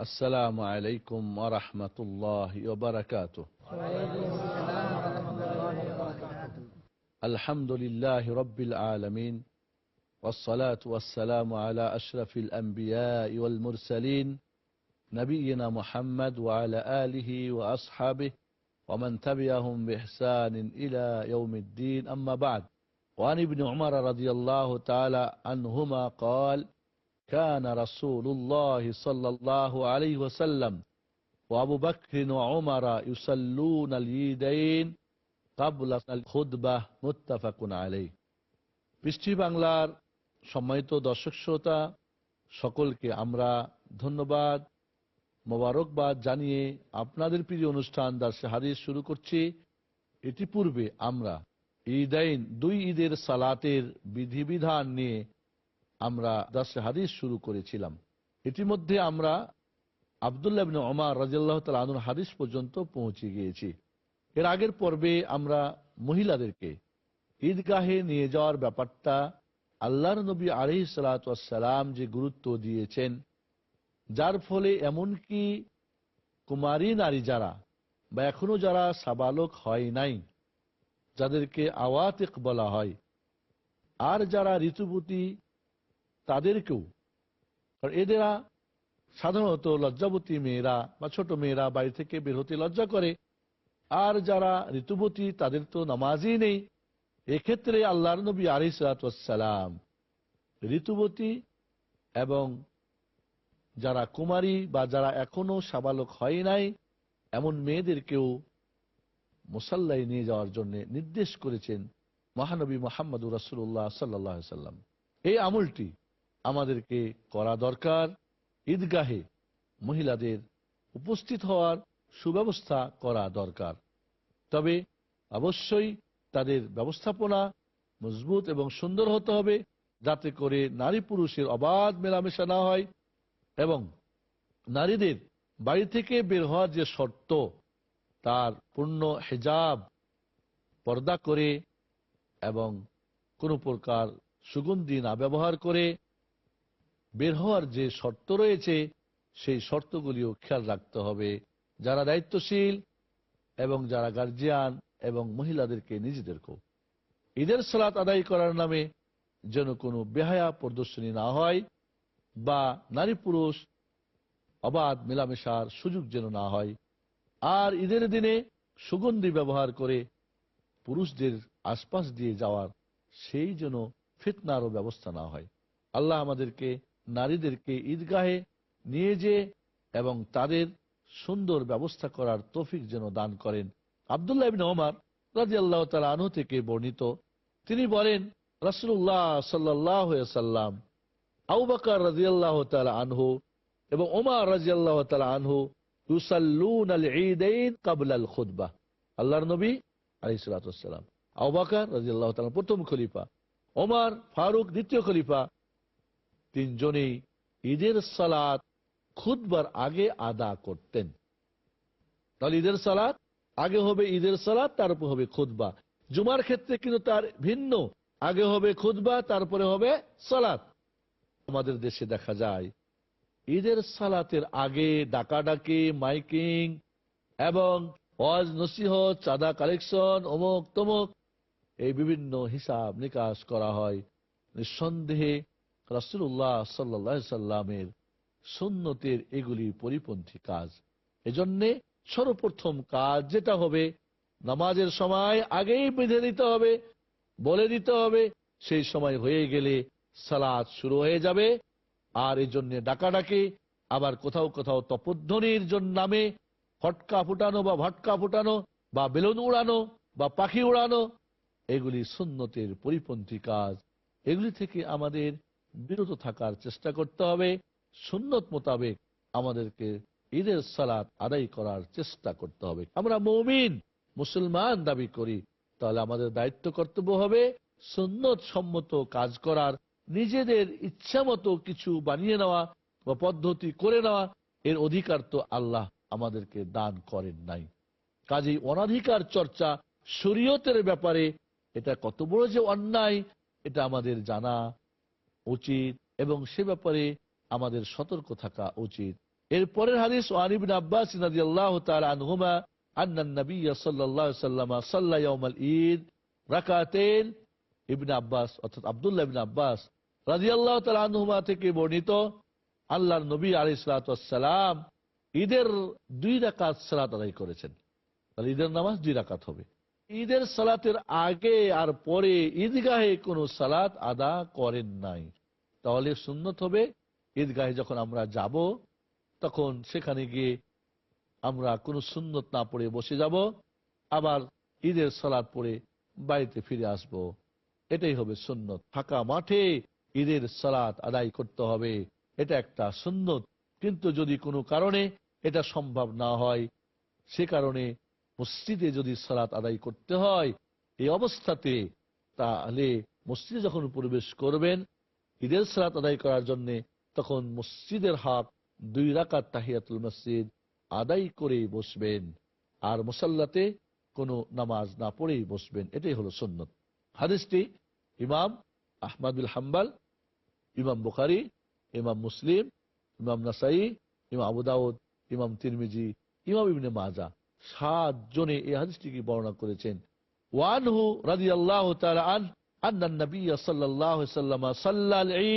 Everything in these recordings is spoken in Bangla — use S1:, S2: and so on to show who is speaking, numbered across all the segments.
S1: السلام عليكم ورحمة الله وبركاته. الحمد لله رب العالمين والصلاة والسلام على أشرف الأنبياء والمرسلين نبينا محمد وعلى آله وأصحابه ومن تبعهم بإحسان إلى يوم الدين. أما بعد وعن ابن عمر رضي الله تعالى عنهما قال كان رسول الله صلى الله عليه وسلم وأبو بكر وعمر يصلون اليدين قبل الخطبة متفق عليه পৃষ্টি বাংলার সম্মানিত দর্শক শ্রোতা সকলকে আমরা ধন্যবাদ মোবারকবাদ জানিয়ে আপনাদের প্রিয় অনুষ্ঠান দার্সে হাদিস শুরু করছি এটি পূর্বে আমরা ঈদাইন দুই ঈদের সালাতের বিধিবিধান নিয়ে আমরা দার্সে হাদিস শুরু করেছিলাম। ইতিমধ্যে আমরা আবদুল্লাহ ইবনে ওমর রাজিয়াল্লাহ তাল আনুর হাদিস পর্যন্ত পৌঁছে গিয়েছি। এর আগের পর্বে আমরা মহিলাদেরকে ঈদগাহে নিয়ে যাওয়ার ব্যাপারটা আল্লাহর নবী আলহি সালাম যে গুরুত্ব দিয়েছেন, যার ফলে এমনকি কুমারী নারী যারা বা এখনও যারা সাবালক হয় নাই, যাদেরকে আওয়াতিক বলা হয়, আর যারা ঋতুবতী তাদেরকেও। কারণ এদেরা সাধারণত লজ্জাবতী মেয়েরা বা ছোট মেয়েরা বাড়ি থেকে বের হতে লজ্জা করে। আর যারা ঋতুবতী, তাদের তো নামাজই নেই। এক্ষেত্রে আল্লাহর নবী আলিসালাম ঋতুবতী এবং যারা কুমারী বা যারা এখনও সাবালক হয় নাই, এমন মেয়েদেরকেও মুসাল্লাই নিয়ে যাওয়ার জন্য নির্দেশ করেছেন মহানবী মোহাম্মদ রাসুল্লাহ সাল্লাহ সাল্লাম এই আমলটি আমাদেরকে করা দরকার। ঈদগাহে মহিলাদের উপস্থিত হওয়ার সুব্যবস্থা করা দরকার। তবে অবশ্যই তাদের ব্যবস্থাপনা মজবুত এবং সুন্দর হতে হবে, যাতে করে নারী পুরুষের অবাধ মেলামেশা না হয় এবং নারীদের বাড়ি থেকে বের হওয়ার যে শর্ত, তার পূর্ণ হেজাব পর্দা করে এবং কোনো প্রকার সুগন্ধি না ব্যবহার করে বের হওয়ার যে শর্ত রয়েছে, সেই শর্তগুলিও খেয়াল রাখতে হবে। যারা দায়িত্বশীল এবং যারা গার্জিয়ান এবং মহিলাদেরকে নিজেদেরকেও ঈদের সালাত আদায় করার নামে যেন কোনো বেহায়া প্রদর্শনী না হয় বা নারী পুরুষ অবাধ মেলামেশার সুযোগ যেন না হয়। আর ঈদের দিনে সুগন্ধি ব্যবহার করে পুরুষদের আশপাশ দিয়ে যাওয়ার সেই যেন ফিতনারও ব্যবস্থা না হয়। আল্লাহ আমাদেরকে নারীদেরকে ঈদগাহে নিয়ে যে এবং তাদের সুন্দর ব্যবস্থা করার তৌফিক যেন দান করেন। আবদুল্লাহ ইবিন ওমার রাজি আল্লাহ তালা আনহু থেকে বর্ণিত। তিনি বলেন রাসুল্লাহ সাল্লাহ সাল্লাম আউবাকার রাজি আল্লাহ তালা আনহু এবং ওমার রাজি আল্লাহ তালা আনহু ইউসাল্লুন আল ঈদাইন কাবল আল খুদবা আল্লাহর নবী আলী আউবাকার রাজি আল্লাহ প্রথম খলিফা, ওমার ফারুক দ্বিতীয় খলিফা তিনজনেই ঈদের সালাত খুদবার আগে আদা করতেন। তাহলে ঈদের সালাত আগে হবে ঈদের সালাত, তারপর হবে খুদবা জুমার ক্ষেত্রে কিন্তু তার ভিন্ন। আগে হবে খুদবা তারপরে হবে সালাত। আমাদের দেশে দেখা যায়, ঈদের সালাতের আগে ডাকাডাকি, মাইকিং এবং ওয়াজ নসিহত, চাঁদা কালেকশন অমুক তমুক এই বিভিন্ন হিসাব নিকাশ করা হয়। নিঃসন্দেহে রাসুল্লাহ সাল্লা সাল্লামের সুন্নতের এগুলি পরিপন্থী কাজ। এজন্যে সর্বপ্রথম কাজ যেটা হবে, নামাজের সময় আগেই বেঁধে দিতে হবে, বলে দিতে হবে, সেই সময় হয়ে গেলে সালাদ শুরু হয়ে যাবে। আর এই জন্য ডাকাডাকি, আবার কোথাও কোথাও তপধ্বনির জন্য নামে, ফটকা ফুটানো বা ভটকা ফুটানো বা বেলুন উড়ানো বা পাখি উড়ানো, এগুলি সুন্নতের পরিপন্থী কাজ। এগুলি থেকে আমাদের বিরত থাকার চেষ্টা করতে হবে। সুন্নত মোতাবেক আমাদেরকে ঈদের সালাত আদায় করার চেষ্টা করতে হবে। আমরা মৌমিন, মুসলমান দাবি করি, তাহলে আমাদের দায়িত্ব কর্তব্য হবে সুন্নত সম্মত কাজ করার, নিজেদের ইচ্ছা মতো কিছু বানিয়ে নেওয়া বা পদ্ধতি করে নেওয়া, এর অধিকার তো আল্লাহ আমাদেরকে দান করেন নাই। কাজেই অনাধিকার চর্চা শরীয়তের ব্যাপারে এটা কত বড় যে অন্যায়, এটা আমাদের জানা উচিত এবং সে ব্যাপারে আমাদের সতর্ক থাকা উচিত। এরপরের হাদিস ওয়ানিবিন আব্বাস আনহুমা ঈদ রাকাতাইন, ইবনে আব্বাস অর্থাৎ আব্বাস আনহুমা থেকে বর্ণিত, আল্লাহর নবী ঈদের দুই রাকাত সালাত আদায় করেছেন। ঈদের নামাজ দুই রাকাত হবে। ঈদের সালাতের আগে আর পরে ঈদগাহে কোনো সালাত আদা করেন নাই। তাহলে সুন্নত হবে, ঈদগাহে যখন আমরা যাব, তখন সেখানে গিয়ে আমরা কোনো সুন্নত না পড়ে বসে যাব, আবার ঈদের সালাত পড়ে বাড়িতে ফিরে আসব। এটাই হবে সুন্নত। ফাঁকা মাঠে ঈদের সালাত আদায় করতে হবে, এটা একটা সুন্নত। কিন্তু যদি কোনো কারণে এটা সম্ভব না হয়, সে কারণে মসজিদে যদি সালাত আদায় করতে হয়, এই অবস্থাতে তাহলে মসজিদে যখন প্রবেশ করবেন, ঈদের সালাত আদায় করার জন্য তখন মসজিদের হাত দুই রাকাত তাহিয়াতুল মসজিদ আদায় করে বসবেন। আর মুসাল্লাতে কোনো নামাজ না পড়েই বসবেন। এটাই হলো সুন্নত। হাদিসটি ইমাম আহমাদুল হাম্বাল, ইমাম বুখারি, ইমাম মুসলিম, ইমাম নাসাই, ইমাম আবু দাউদ, ইমাম তিরমিজি, ইমাম ইবনে মাজা সাত জনে এই হাদিসটিকে বর্ণনা করেছেন। ওয়ানহু রাজি আল্লাহ আন সাল্লাল্লাহু সাল্লাম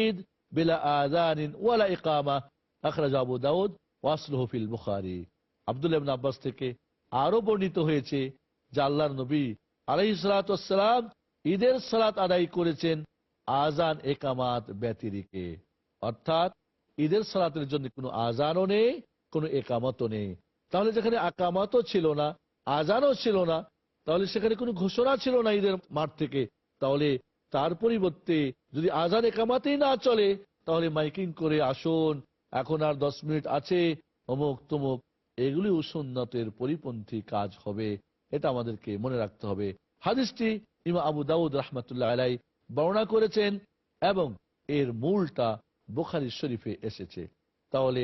S1: ঈদ বিলা ইকামা। আখরাজ আবু দাউদ ফিল বুখারী। আব্দুল ইবনে আব্বাস থেকে আরও বর্ণিত হয়েছে যে আল্লাহর নবী আলাইহিস সালাতু ঈদের সালাত আদায় করেছেন আজান একামাত ব্যতিরিকে। অর্থাৎ ঈদের সালাতের জন্য কোনো আজানও নেই, কোনো একামতও নেই। তাহলে যেখানে আকামাতও ছিল না, আজানও ছিল না, তাহলে সেখানে কোনো ঘোষণা ছিল না ঈদের মাঠ থেকে। তাহলে তার পরিবর্তে যদি আজান একামাতেই না চলে, তাহলে মাইকিং করে আসুন, এখন আর দশ মিনিট আছে, অমুক তমুক এগুলি সুন্নতের পরিপন্থী কাজ হবে, এটা আমাদেরকে মনে রাখতে হবে। হাদিসটি ইমা আবু দাউদ রহমতুল্লাহ আলাই বর্ণনা করেছেন এবং এর মূলটা বোখারি শরীফে এসেছে। তাহলে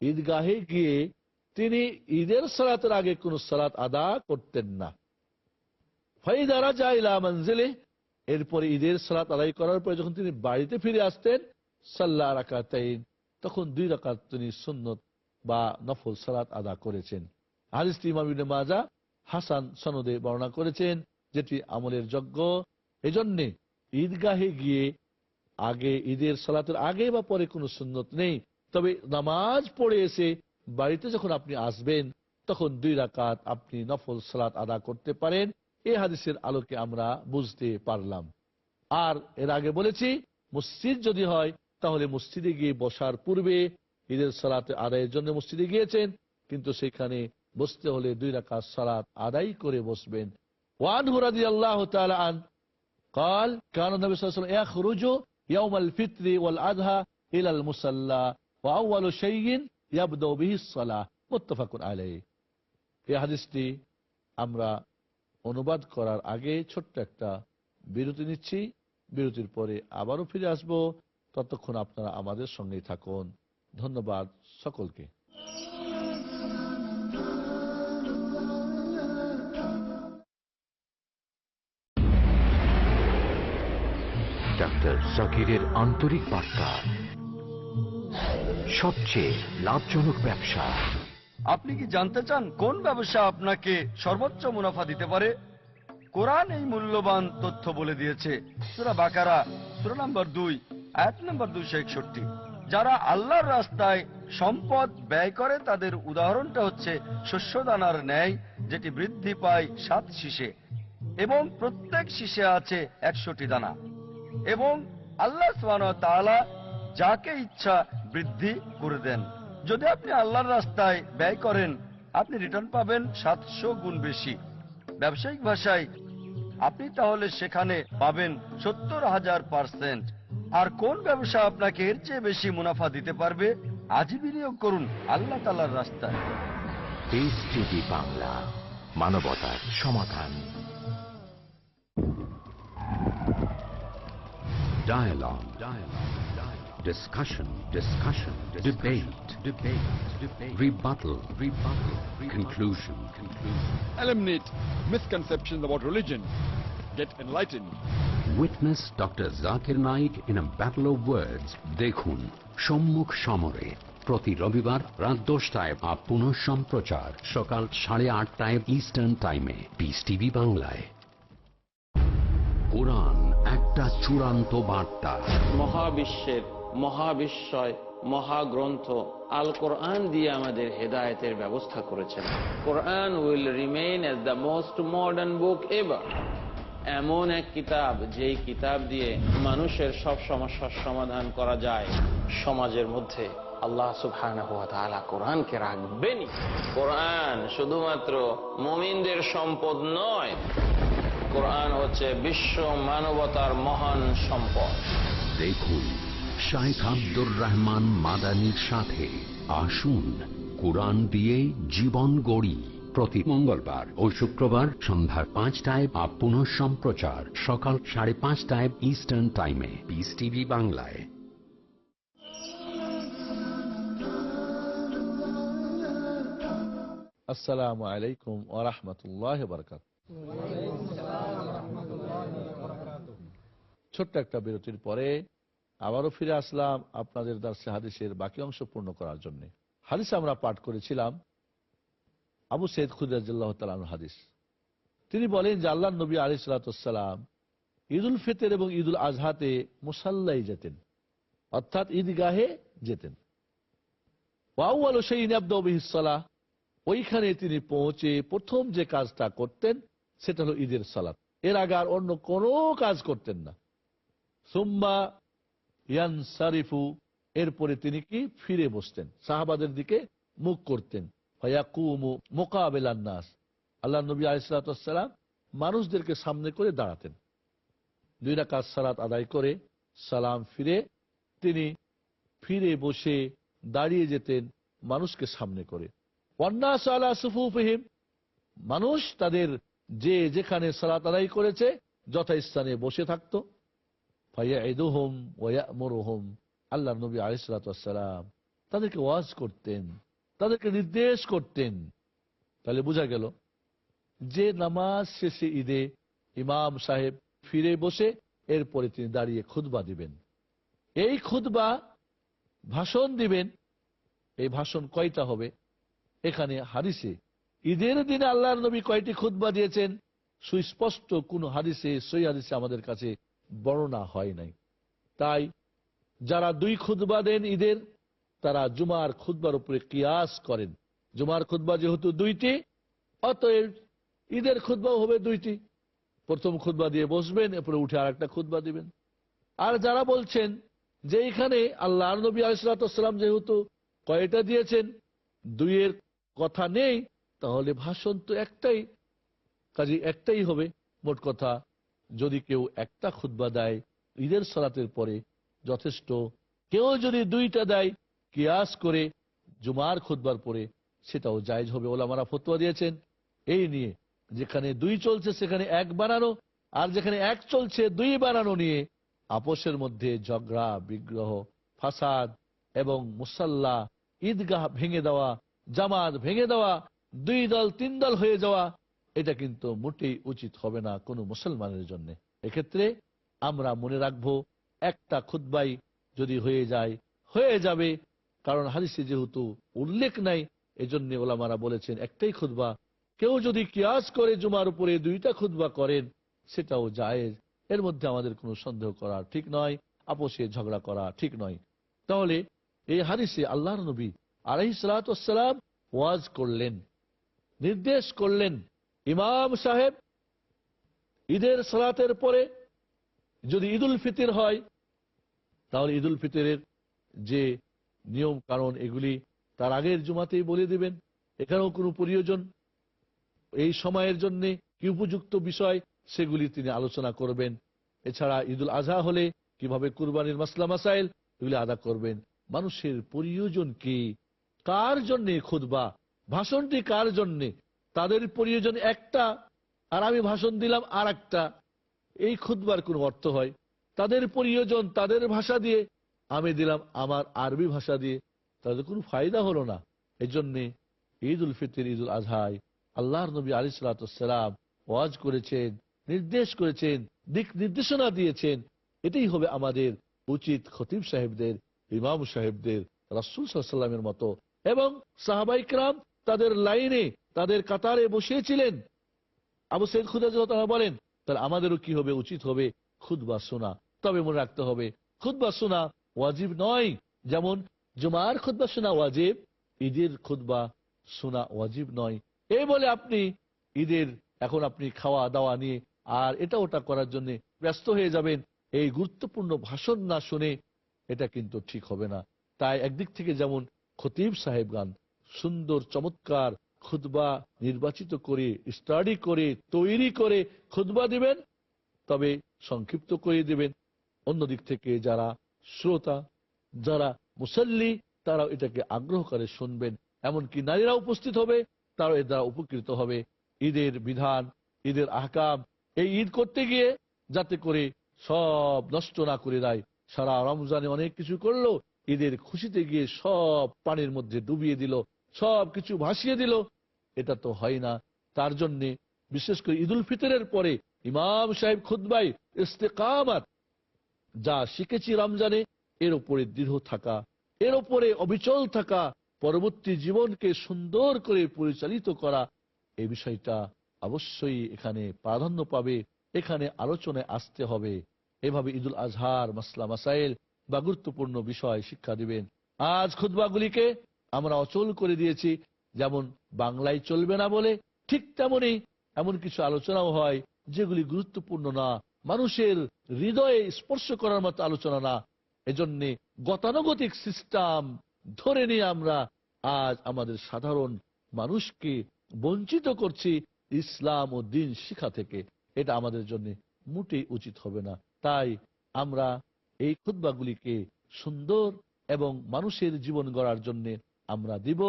S1: ঈদগাহে গিয়ে তিনি ঈদের সালাতের আগে কোন সালাত আদা করতেন না। ফাইদারা জাইলা মঞ্জিলে এরপরে ঈদের সালাত আদায় করার পরে যখন তিনি বাড়িতে ফিরে আসতেন সাল্লাহ রাকাতাইন, তখন দুই রাকাত তিনি সুন্নত বা নফল সালাত আদা করেছেন। হাদিসটি ইমাম ইবনে মাজা হাসান সনদে বর্ণনা করেছেন, যেটি আমলের যজ্ঞ এজন্যে ঈদগাহে গিয়ে আগে ঈদের সালাতের আগে বা পরে কোনো সুন্নত নেই। তবে নামাজ পড়ে এসে বাড়িতে যখন আপনি আসবেন তখন দুই রাকাত আপনি নফল সালাত আদা করতে পারেন এই হাদিসের আলোকে আমরা বুঝতে পারলাম আর এর আগে বলেছি মসজিদ যদি হয় তাহলে মসজিদে গিয়ে বসার পূর্বে ঈদের সালাতে আদায়ের জন্য মসজিদে গিয়েছেন কিন্তু সেখানে বসতে হলে দুই রাকাত সালাত আদায় করে বসবেন ওয়ান হুরাদি আল্লাহ আন قال كان النبي صلى الله عليه وسلم يخرج يوم الفطر والأضحى إلى المصلى হাদিসটি আমরা অনুবাদ করার আগে ছোট্ট একটা বিরতি নিচ্ছি। বিরতির পরে আবারও ফিরে আসব। ততক্ষণ আপনারা আমাদের সঙ্গেই থাকুন। ধন্যবাদ সকলকে।
S2: ডাক্তার জাকিরের আন্তরিক বার্তা। সবচেয়ে লাভজনক ব্যবসা।
S3: আপনি কি জানতে চান কোন ব্যবসা আপনাকে সর্বোচ্চ মুনাফা দিতে পারে? কোরআন এই মূল্যবান তথ্য বলে দিয়েছে। সুরা বাকারা, সুরা নাম্বার দুই নম্বর দুইশো একষট্টি। যারা আল্লাহর রাস্তায় সম্পদ ব্যয় করে, তাদের উদাহরণটা হচ্ছে শস্যদানার ন্যায়, যেটি বৃদ্ধি পায় সাত শীষে, এবং প্রত্যেক শীষে আছে একশোটি দানা। এবং আল্লাহ তাআলা যাকে ইচ্ছা বৃদ্ধি করে দেন যদি আপনি আল্লাহর রাস্তায় ব্যয় করেন, আপনি রিটার্ন পাবেন সাতশো গুণ বেশি ব্যবসায়িক ভাষায়, আপনি তাহলে সেখানে পাবেন সত্তর হাজার পার্সেন্ট আর কোন ব্যবসা আপনাকে এর চেয়ে বেশি মুনাফা দিতে পারবে, আজই বিনিয়োগ করুন আল্লাহ তালার রাস্তায়
S2: বাংলা, মানবতার সমাধান Dialogue. Dialogue. Dialogue. Discussion. Discussion. Debate. Debate. Debate. Rebuttal. Rebuttal. Conclusion. Conclusion.
S4: eliminate misconceptions about religion, get enlightened.
S2: Witness Dr. Zakir Naik in a battle of words. দেখুন সম্মুখ সমরে প্রতি রবিবার রাত দশটায় বা পুনঃ সম্প্রচার সকাল সাড়ে আটটায় ইস্টার্ন টাইমে পিস টিভি বাংলায় কোরআন একটা চূড়ান্ত বার্তা
S5: মহাবিশ্বের মহাবিশ্বয়, মহাগ্রন্থ আল কোরআন দিয়ে আমাদের হেদায়েতের ব্যবস্থা করেছেন। Quran will remain as the most modern book ever. এমন এক কিতাব, যেই কিতাব দিয়ে মানুষের সব সমস্যার সমাধান করা যায় সমাজের মধ্যে। আল্লাহ তাআলা কোরআনকে রাখবেনই। কোরআন শুধুমাত্র মুমিনদের সম্পদ নয়, কোরআন হচ্ছে বিশ্ব মানবতার মহান সম্পদ।
S2: দেখুন। শাইখ আব্দুর রহমান মাদানির সাথে আসুন। কোরআন দিয়ে জীবন গড়ি। প্রতি মঙ্গলবার ও শুক্রবার সন্ধ্যা পাঁচটায় বা পুনঃ সম্প্রচার। সকাল সাড়ে পাঁচটায় ইস্টার্ন টাইমে পিস টিভি বাংলায়।
S1: আসসালামু আলাইকুম ওরহমতুল্লাহ বরকাত ছোট্ট একটা বিরতির পরে আবারও ফিরে আসলাম আপনাদের দার্সে হাদিসের বাকি অংশ পূর্ণ করার জন্য। হাদিস আমরা পাঠ করেছিলাম, আবু সৈয়দ খুদাজ্লাহ হাদিস। তিনি বলেন যে আল্লাহ নবী আলী সালাতাম ঈদুল ফিতর এবং ঈদুল আজহাতে মুসাল্লাই যেতেন, অর্থাৎ ঈদগাহে যেতেন। ওইখানে তিনি পৌঁছে প্রথম যে কাজটা করতেন সেটা হলো ঈদের সালাত এর আগে আর অন্য কোনো কাজ করতেন না। সুম্মা ইয়ান এরপরে তিনি কি? ফিরে বসতেন। সাহাবাদের দিকে মুখ করতেন। হয়াকুমু নাস। আল্লাহ নবী আলিসালাম মানুষদেরকে সামনে করে দাঁড়াতেন। দুই রাকাত সালাত আদায় করে সালাম ফিরে তিনি ফিরে বসে দাঁড়িয়ে যেতেন মানুষকে সামনে করে। মানুষ তাদের যে যেখানে সালাত আদায় করেছে যথাস্থানে বসে থাকতো। ফাইয়াইদুহুম ওয়ায়ামুরুহুম আল্লাহ নবী আলাইসালাম তাদেরকে ওয়াজ করতেন, তাদেরকে নির্দেশ করতেন। তাহলে বোঝা গেল, যে নামাজ শেষে ঈদে ইমাম সাহেব ফিরে বসে এরপরে তিনি দাঁড়িয়ে খুতবা দিবেন। এই খুতবা ভাষণ দিবেন, এই ভাষণ কয়টা হবে? এখানে হারিসে ঈদের দিনে আল্লাহর নবী কয়টি খুতবা দিয়েছেন? সুস্পষ্ট কোন হাদিসে, সই হাদিসে আমাদের কাছে বর্ণনা হয় নাই। তাই যারা দুই খুতবা দেন ঈদের, তারা জুমার খুতবার উপরে কিয়াস করেন। জুমার খুতবা যেহেতু দুইটি, অতএব ঈদের খুতবাও হবে দুইটি। প্রথম খুতবা দিয়ে বসবেন, এরপরে উঠে আর একটা খুতবা দিবেন। আর যারা বলছেন যে এখানে আল্লাহ নবী আলিসাল্লাম যেহেতু কয়টা দিয়েছেন, দুইয়ের কথা নেই, তাহলে ভাষণ তো একটাই কাজে একটাই হবে, মোট কথা যদি কেউ একটা খুতবা দেয়, ঈদের সালাতের পরে যথেষ্ট। কেউ যদি দুইটা দেয়, কিয়াস করে জুমার খুতবার পরে সেটাও জায়জ হবে। ওলামারা ফতোয়া দিয়েছেন, এই নিয়ে যেখানে দুই চলছে সেখানে এক বানানো আর যেখানে এক চলছে দুই বানানো নিয়ে আপোষের মধ্যে ঝগড়া, বিগ্রহ, ফাসাদ এবং মুসাল্লা, ঈদগাহ ভেঙে দেওয়া, জামাত ভেঙে দেওয়া, দুই দল, তিন দল হয়ে যাওয়া এটা কিন্তু মোটেই উচিত হবে না কোনো মুসলমানের জন্য। এক্ষেত্রে আমরা মনে রাখব, একটা খুদ্বাই যদি হয়ে যায়, হয়ে যাবে। কারণ হাদিসে যেহেতু উল্লেখ নাই, এজন্য ওলামারা বলেছেন, একটাই খুদ্া কেউ যদি কিয়াস করে জুমার উপরে দুইটা খুদ্া করেন, সেটাও জায়েজ। এর মধ্যে আমাদের কোনো সন্দেহ করা ঠিক নয়, আপোষে ঝগড়া করা ঠিক নয়। তাহলে এই হাদিসে আল্লাহর নবী আলহি ওয়াজ করলেন, নির্দেশ করলেন ইমাম সাহেব ঈদের সালাতের পরে যদি ঈদুল ফিতির হয়, তাহলে ঈদুল ফিতরের যে নিয়ম কারণ এগুলি তার আগের জুমাতেই বলে দিবেন। এখানেও কোনো প্রয়োজন? এই সময়ের জন্য কি উপযুক্ত বিষয়? সেগুলি তিনি আলোচনা করবেন। এছাড়া ঈদুল আজহা হলে কীভাবে কুরবানির মাসলা মাসাইল, এগুলি আদা করবেন। মানুষের প্রয়োজন কি? কার জন্যে খুদবা ভাষণটি কার জন্যে? তাদের প্রয়োজন একটা, আর আমি ভাষণ দিলাম আর একটা এই খুদবার কোন অর্থ হয়। তাদের প্রয়োজন তাদের ভাষা দিয়ে, আমি দিলাম আমার আরবি ভাষা দিয়ে। তাদের কোনো ফায়দা হলো না। এই জন্যে ঈদ উল ফিতর ঈদ উল আজহায়, আল্লাহর নবী আলী সালাতাম ওয়াজ করেছেন, নির্দেশ করেছেন, দিক নির্দেশনা দিয়েছেন। এটাই হবে আমাদের উচিত খতিব সাহেবদের, ইমাম সাহেবদের, রাসুল সাল্লামের মতো। এবং সাহাবাইকরাম তাদের লাইনে তাদের কাতারে বসিয়েছিলেন। আবু সৈদ খুদা বলেন, তাহলে আমাদেরও কি হবে? উচিত হবে খুদবা শোনা। তবে মনে রাখতে হবে খুদবা শোনা ওয়াজিব নয়। যেমন, জুমার খুদবা শোনা ওয়াজিব, ঈদের খুদবা শোনা ওয়াজিব নয়। এই বলে আপনি ঈদের, এখন আপনি খাওয়া দাওয়া নিয়ে আর এটা ওটা করার জন্য ব্যস্ত হয়ে যাবেন, এই গুরুত্বপূর্ণ ভাষণ না শুনে এটা কিন্তু ঠিক হবে না। তাই একদিক থেকে যেমন খতিব সাহেব গান সুন্দর, চমৎকার খুদবা নির্বাচিত করে স্টাডি করে, তৈরি করে খুদবা দিবেন, তবে সংক্ষিপ্ত করে দিবেন। অন্যদিক থেকে যারা শ্রোতা, যারা মুসল্লি তারা এটাকে আগ্রহ করে শুনবেন। এমনকি নারীরা উপস্থিত হবে, তারাও এর দ্বারা উপকৃত হবে। ঈদের বিধান, ঈদের আহকাম, এই ঈদ করতে গিয়ে যাতে করে সব নষ্ট না করে দেয়। সারা রমজানে অনেক কিছু করল, ঈদের খুশিতে গিয়ে সব পানির মধ্যে ডুবিয়ে দিল। সব কিছু ভাসিয়ে দিল। এটা তো হয় না। তার জন্য বিশেষ করে ঈদুল ফিতরের পরে ইমাম সাহেব খুদ্বাই ইস্তেকামাত, যা শিখেছি রমজানে, এর উপরে দৃঢ় থাকা, এর উপরে অবিচল থাকা, পরবর্তী জীবনকে সুন্দর করে পরিচালিত করা এই বিষয়টা অবশ্যই এখানে প্রাধান্য পাবে। এখানে আলোচনায় আসতে হবে। এভাবে ঈদুল আজহার, মাসলা মাসাইল বা গুরুত্বপূর্ণ বিষয় শিক্ষা দিবেন। আজ খুদ্বাগুলিকে আমরা অচল করে দিয়েছি, যেমন বাংলায় চলবে না বলে ঠিক তেমনই এমন কিছু আলোচনাও হয় যেগুলি গুরুত্বপূর্ণ না। মানুষের হৃদয়ে স্পর্শ করার মতো আলোচনা না। এজন্য গতানুগতিক সিস্টেম ধরে নিয়ে আমরা আজ আমাদের সাধারণ মানুষকে বঞ্চিত করছি ইসলাম ও দিন শিখা থেকে। এটা আমাদের জন্য মোটেই উচিত হবে না। তাই আমরা এই খুদ্বাগুলিকে সুন্দর এবং মানুষের জীবন গড়ার জন্য আমরা দিব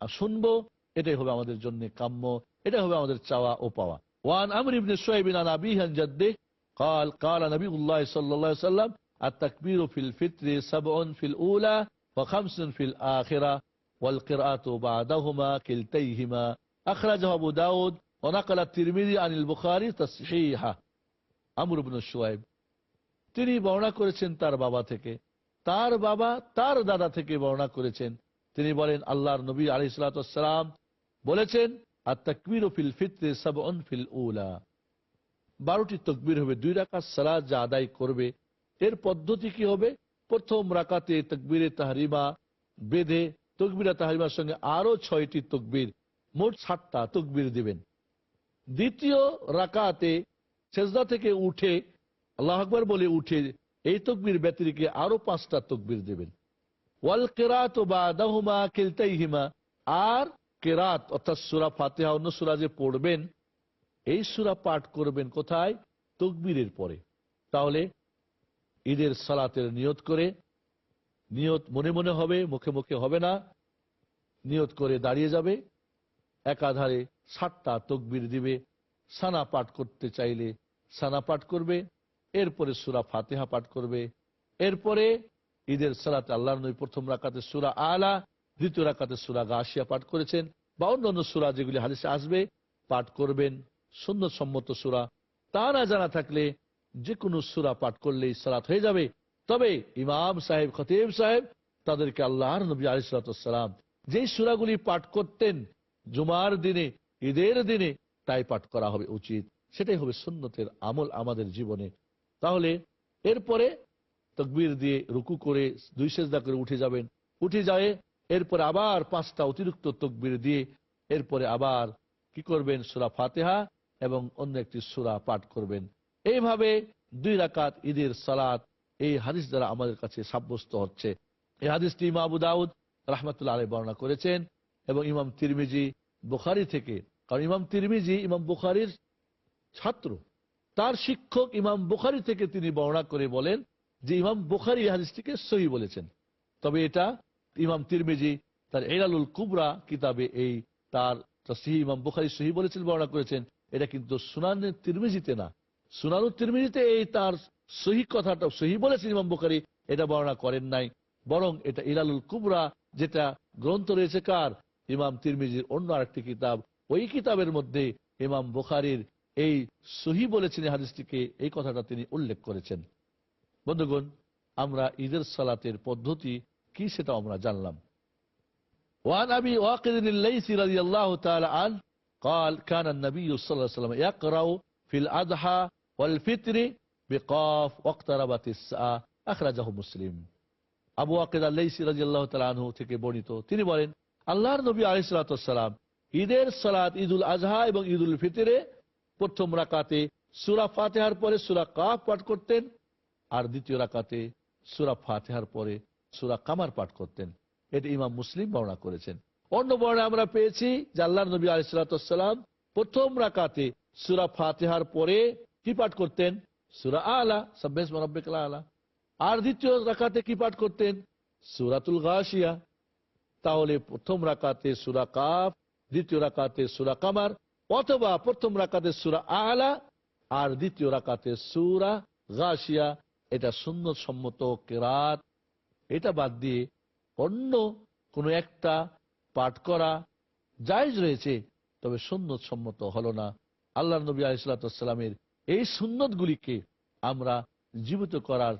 S1: আর শুনবো এটাই হবে আমাদের জন্য কাম্য এটাই হবে আমাদের চাওয়া ও পাওয়া ওয়ান আমর ইবনে শুআইব আন আবিহি আন জাদ্দিহি قال قال نبي الله صلى الله عليه وسلم التكبير في الفطر سبع في الأولى وخمس في الآخرة والقراءة بعدهما كلتيهما أخرجه أبو داود ونقل الترمذي عن البخاري تصحيحه আমর ইবনে শুআইব তিনি বর্ণনা করেছেন তার বাবা থেকে তার বাবা তার দাদা থেকে বর্ণনা করেছেন তিনি বলেন, আল্লাহর নবী আলী সালাম বলেছেন আর তকবির ফিল ফিত্রে সব ফিল উলা। বারোটি তকবির হবে, দুই রাকাত সালাদ যা আদায় করবে। এর পদ্ধতি কি হবে? প্রথম রাকাতে তকবিরে তাহারিমা বেঁধে, তকবিরা তাহারিমার সঙ্গে আরও ছয়টি তকবির, মোট সাতটা তকবির দিবেন। দ্বিতীয় রাকাতে সেজদা থেকে উঠে, আল্লাহ আকবর বলে উঠে, এই তকবির ব্যতিরিকে আরও পাঁচটা তকবির দেবেন। ওয়াল কেরাত বা দাহুমা খেলতেইহিমা আর কেরাত, অর্থাৎ সুরা ফাতেহা, অন্য সুরা যে পড়বেন, এই সুরা পাঠ করবেন কোথায়? তকবীরের পরে। তাহলে ঈদের সালাতের নিয়ত করে, নিয়ত মনে মনে হবে, মুখে মুখে হবে না, নিয়ত করে দাঁড়িয়ে যাবে, একাধারে সাতটা তকবির দিবে, সানা পাঠ করতে চাইলে সানা পাঠ করবে, এরপরে সুরা ফাতেহা পাঠ করবে, এরপরে ঈদের সালাতে আল্লাহ নবী প্রথম রাকাতে সুরা আলা, দ্বিতীয় রাকাতে সুরা গাছিয়া পাঠ করেছেন বা অন্যান্য সুরা যেগুলি হাদিসে আসবে, পাঠ করবেন। সুন্দর সম্মত সুরা। তা না জানা থাকলে যে কোনো সুরা পাঠ করলেই সালাত হয়ে যাবে। তবে ইমাম সাহেব, খতিব সাহেব তাদেরকে আল্লাহর নবী আলিসালাম যেই সুরাগুলি পাঠ করতেন, জুমার দিনে, ঈদের দিনে, তাই পাঠ করা হবে উচিত। সেটাই হবে সুন্নতের আমল আমাদের জীবনে। তাহলে এরপরে তকবির দিয়ে রুকু করে দুই সেজদা করে উঠে যাবেন। উঠে যায়, এরপরে আবার পাঁচটা অতিরিক্ত তকবির দিয়ে এরপরে আবার কি করবেন? সুরা ফাতেহা এবং অন্য একটি সুরা পাঠ করবেন। এইভাবে দুই রাকাত ঈদের সালাত এই হাদিস দ্বারা আমাদের কাছে সাব্যস্ত হচ্ছে। এই হাদিসটি ইমাম আবু দাউদ রহমতুল্লাহ আলী বর্ণনা করেছেন এবং ইমাম তিরমিজি বুখারি থেকে। কারণ ইমাম তিরমিজি ইমাম বুখারির ছাত্র। তার শিক্ষক ইমাম বুখারি থেকে তিনি বর্ণনা করে বলেন যে ইমাম বুখারি হাদিসটিকে সহি বলেছেন। তবে এটা ইমাম তিরমিজি তার এরালুল কুবরা কিতাবে এই তার সিহি ইমাম বুখারি সহি বলেছেন বর্ণনা করেছেন। এটা কিন্তু সুনানের তিরমিজিতে না। সুনানুর তিরমিজিতে এই তার সহি কথাটা সহি বলেছেন ইমাম বুখারি, এটা বর্ণনা করেন নাই। বরং এটা ইলালুল কুবরা যেটা গ্রন্থ রয়েছে কার? ইমাম তিরমিজির অন্য আরেকটি কিতাব। ওই কিতাবের মধ্যে ইমাম বুখারির এই সহি বলেছেন হাদিসটিকে, এই কথাটা তিনি উল্লেখ করেছেন। বন্ধুগণ আমরা ঈদের সালাতের পদ্ধতি কি সেটা আমরা জানলাম وعن أبي واقد الليثي رضي الله تعالى عنه قال كان النبي صلى الله عليه وسلم يقرأ في الأضحى والفطر بقاف واقتربت الساعة أخرجه مسلم আবু ওয়াকিদ আল্লাইসি রাজিয়াল্লাহ তাআলা আনহু থেকে বর্ণিত তিনি বলেন আল্লাহর নবী আলাইহিস সালাম ঈদের সালাত ঈদুল আজহা এবং ঈদুল ফিতরে প্রথম রাকাতে সূরা ফাতিহার পরে সূরা কাফ পাঠ করতেন আর দ্বিতীয় রাকাতে সুরা ফাতেহার পরে সুরা কামার পাঠ করতেন। এটি ইমাম মুসলিম বর্ণনা করেছেন। অন্য বর্ণে আমরা পেয়েছি যে আল্লাহর নবী আলাইসালাম প্রথম রাকাতে সুরা ফাতেহার পরে কি পাঠ করতেন? সুরা আলা সাব্বেস মরব্বিক আলা। আর দ্বিতীয় রাকাতে কি পাঠ করতেন? সুরাতুল গাশিয়া। তাহলে প্রথম রাকাতে সুরা কাফ, দ্বিতীয় রাকাতে সুরা কামার, অথবা প্রথম রাকাতে সুরা আলা, আর দ্বিতীয় রাকাতে সুরা গাশিয়া। এটা সুন্নত সম্মত কেরাত এটা বাদ দিয়ে অন্য কোনো একটা পাঠ করা জায়জ রয়েছে তবে সুন্নত সম্মত হলো না আল্লাহ নবী আলিসাল্লামের এই সুন্নত গুলিকে আমরা জীবিত করার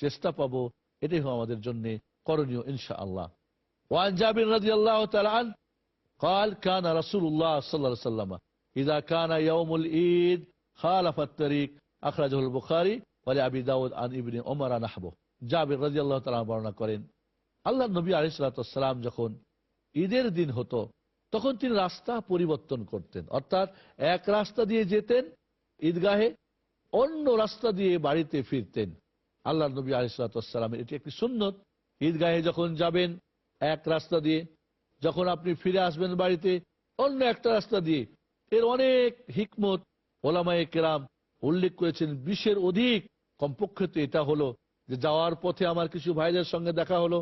S1: চেষ্টা পাব এটাই হলো আমাদের জন্য করণীয় ইনশা আল্লাহ وعن جابر رضي الله تعالى عنه قال كان رسول الله صلى الله عليه وسلم إذا كان يوم العيد خالف الطريق أخرجه البخاري বলে আবি দাউদ আন ইবিন ওমর আনাহবো জাবির রাজি আল্লাহ তালা বর্ণনা করেন আল্লাহ নবী আলিসালাম যখন ঈদের দিন হতো, তখন তিনি রাস্তা পরিবর্তন করতেন। অর্থাৎ এক রাস্তা দিয়ে যেতেন, ঈদগাহে অন্য রাস্তা দিয়ে বাড়িতে ফিরতেন। আল্লাহ নবী আলিসালামের এটি একটি সুন্নত। ঈদগাহে যখন যাবেন, এক রাস্তা দিয়ে যখন আপনি ফিরে আসবেন বাড়িতে, অন্য একটা রাস্তা দিয়ে। এর অনেক হিকমত ওলামায় কেরাম উল্লেখ করেছেন, বিশের অধিক কমপক্ষে তো এটা হলো যে যাওয়ার পথে আমার কিছু ভাইদের সঙ্গে দেখা হলো।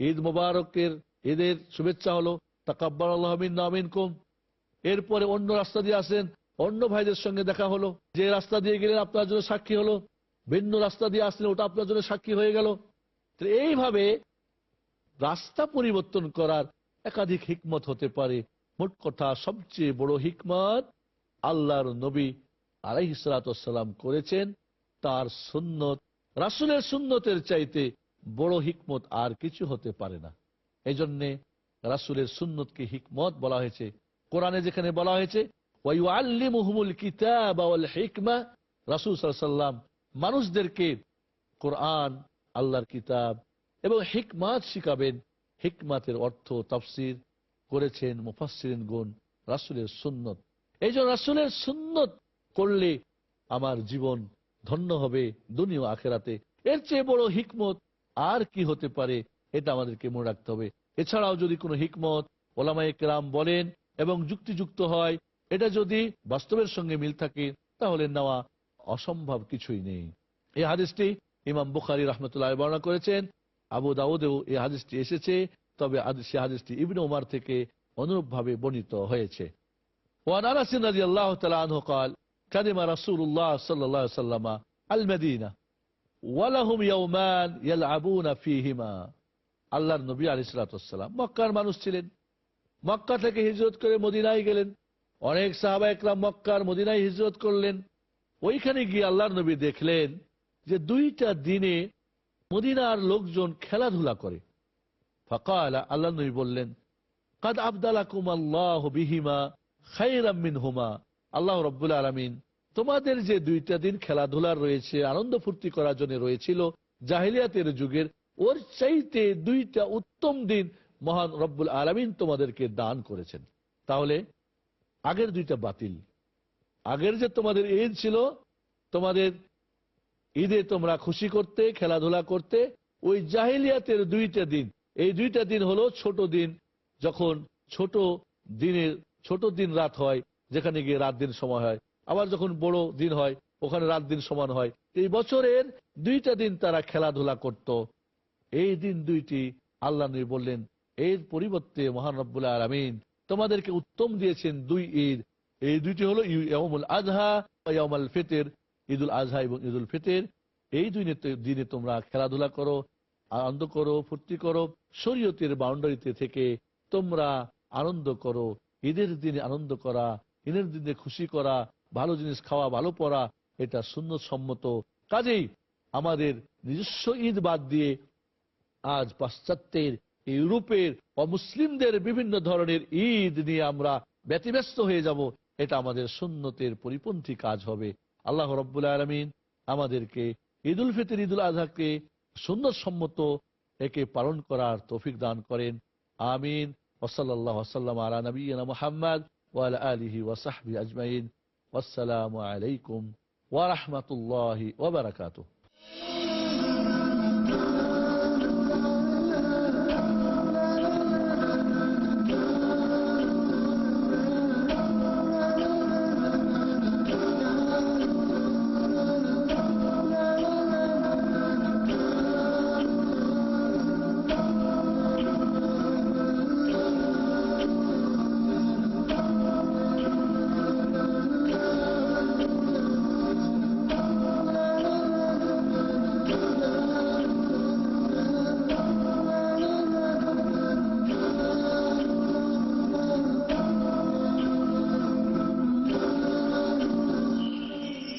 S1: ঈদ মোবারকের ঈদের শুভেচ্ছা হলো তাকাব্বার আল্লাহমিন নামিন কুম এরপরে অন্য রাস্তা দিয়ে আসেন, অন্য ভাইদের সঙ্গে দেখা হলো। যে রাস্তা দিয়ে গেলেন আপনার জন্য সাক্ষী হলো, ভিন্ন রাস্তা দিয়ে আসলেন, ওটা আপনার জন্য সাক্ষী হয়ে গেল। এইভাবে রাস্তা পরিবর্তন করার একাধিক হিকমত হতে পারে। মোট কথা, সবচেয়ে বড় হিকমত আল্লাহর নবী আলাইহিসালাম করেছেন। তার সুন্নত, রাসুলের সুন্নতের চাইতে বড় হিকমত আর কিছু হতে পারে না। এই জন্যে রাসুলের সুন্নতকে হিকমত বলা হয়েছে। কোরআনে যেখানে বলা হয়েছে মানুষদেরকে কোরআন, আল্লাহর কিতাব এবং হিকমাত শিখাবেন। হিকমাতের অর্থ তাফসির করেছেন মুফাসিন গুণ রাসুলের সুন্নত। এই জন্য রাসুলের সুন্নত করলে আমার জীবন ধন্য হবে দুনিয়া আখেরাতে। এর চেয়ে বড় হিকমত আর কি হতে পারে, এটা আমাদেরকে মনে রাখতে হবে। এছাড়াও যদি কোনো হিকমত ওলামায় কেরাম বলেন এবং যুক্তিযুক্ত হয়, এটা যদি বাস্তবের সঙ্গে মিল থাকে, তাহলে নেওয়া অসম্ভব কিছুই নেই। এই হাদিসটি ইমাম বুখারি রহমতুল্লাহ বর্ণনা করেছেন। আবু দাউদেও এই হাদিসটি এসেছে, তবে সে হাদিসটি ইবিন ওমার থেকে অনুরূপভাবে বর্ণিত হয়েছে। ওয়ান আনাসিন রাজি আল্লাহ তালা আনহ কাদিমা রাসুল্লাহ সাল্লাহ সাল্লামা আল মেদিনা ওয়ালাহুম ইয়ৌমান ইয়াল আবুনা ফিহিমা আল্লাহর নবী আলি সালাতাম মক্কার মানুষ ছিলেন। মক্কা থেকে হিজরত করে মদিনায় গেলেন। অনেক সাহাবা একরাম মক্কার মদিনায় হিজরত করলেন। ওইখানে গিয়ে আল্লাহর নবী দেখলেন যে দুইটা দিনে মদিনার লোকজন খেলাধুলা করে। ফাঁকা আল্লাহ নবী বললেন, কাদ আবদালাকুম আল্লাহ বিহিমা খাইরাম মিন হুমা আল্লাহ রব্বুল আলমিন তোমাদের যে দুইটা দিন খেলাধুলার রয়েছে, আনন্দ ফুর্তি করার জন্য রয়েছিল, জাহিলিয়াতের যুগের ওর চাইতে দুইটা উত্তম দিন মহান রব্বুল আলমিন তোমাদেরকে দান করেছেন। তাহলে আগের দুইটা বাতিল। আগের যে তোমাদের ঈদ ছিল, তোমাদের ঈদে তোমরা খুশি করতে, খেলাধুলা করতে, ওই জাহিলিয়াতের দুইটা দিন, এই দুইটা দিন হলো ছোট দিন। যখন ছোট দিনের, ছোট দিন রাত হয় যেখানে গিয়ে রাত দিন সময় হয়। আবার যখন বড় দিন হয়, ওখানে রাত দিন সমান হয়। এই বছরের দুইটা দিন তারা খেলাধুলা করত। এই দিন দুইটি আল্লাহ নবী বললেন, এর পরিবর্তে মহান রব্বুল্লাহ আলমিন তোমাদেরকে উত্তম দিয়েছেন দুই ঈদ। এই দুইটি হলো আজহা ইয়ামাল ফিতর। ঈদুল আজহা এবং ঈদুল ফিতর। এই দুই দিনে তোমরা খেলাধুলা করো, আনন্দ করো, ফুর্তি করো, শরীয়তের বাউন্ডারিতে থেকে তোমরা আনন্দ করো। ঈদের দিনে আনন্দ করা ঈদের দিনে খুশি করা, ভালো জিনিস খাওয়া, ভালো পড়া, এটা সুন্নত সম্মত কাজেই আমাদের নিজস্ব ঈদ বাদ দিয়ে আজ পাশ্চাত্যের, ইউরোপের অমুসলিমদের বিভিন্ন ধরনের ঈদ নিয়ে আমরা ব্যতিব্যস্ত হয়ে যাব, এটা আমাদের সুন্নতের পরিপন্থী কাজ হবে। আল্লাহ রব্বুল আলমিন আমাদেরকে ঈদ উল ফিতর, ঈদুল আজহাকে সুন্দর সম্মত একে পালন করার তৌফিক দান করেন। আমিন। ওসল্লাহ আলা নবীনা মোহাম্মদ ওয়াল আলিহি ওয়াসাহবি আজমাইন আসসালামু আলাইকুম ওয়া রাহমাতুল্লাহি ওয়া বারাকাতুহু